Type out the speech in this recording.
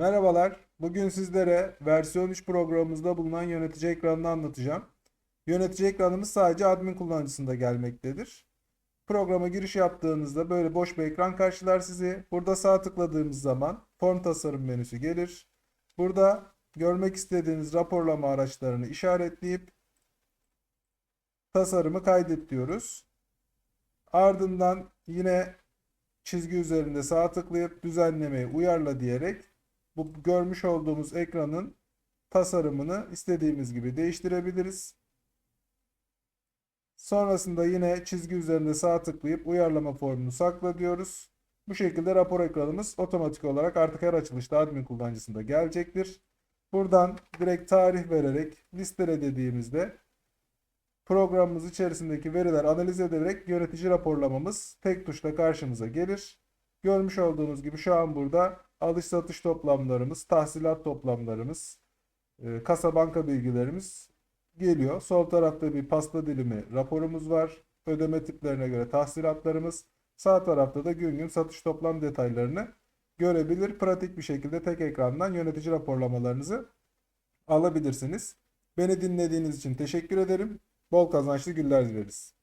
Merhabalar. Bugün sizlere versiyon 3 programımızda bulunan yönetici ekranını anlatacağım. Yönetici ekranımız sadece admin kullanıcısında gelmektedir. Programa giriş yaptığınızda böyle boş bir ekran karşılar sizi. Burada sağ tıkladığımız zaman form tasarım menüsü gelir. Burada görmek istediğiniz raporlama araçlarını işaretleyip tasarımı kaydet diyoruz. Ardından yine çizgi üzerinde sağ tıklayıp düzenlemeyi uyarla diyerek bu görmüş olduğumuz ekranın tasarımını istediğimiz gibi değiştirebiliriz. Sonrasında yine çizgi üzerinde sağ tıklayıp uyarlama formunu sakla diyoruz. Bu şekilde rapor ekranımız otomatik olarak artık her açılışta admin kullanıcısında gelecektir. Buradan direkt tarih vererek listele dediğimizde programımız içerisindeki veriler analiz edilerek yönetici raporlamamız tek tuşla karşımıza gelir. Görmüş olduğunuz gibi şu an burada alış satış toplamlarımız, tahsilat toplamlarımız, e, kasa banka bilgilerimiz geliyor. Sol tarafta bir pasta dilimi raporumuz var. Ödeme tiplerine göre tahsilatlarımız. Sağ tarafta da gün gün satış toplam detaylarını görebilir. Pratik bir şekilde tek ekrandan yönetici raporlamalarınızı alabilirsiniz. Beni dinlediğiniz için teşekkür ederim. Bol kazançlı günler dileriz.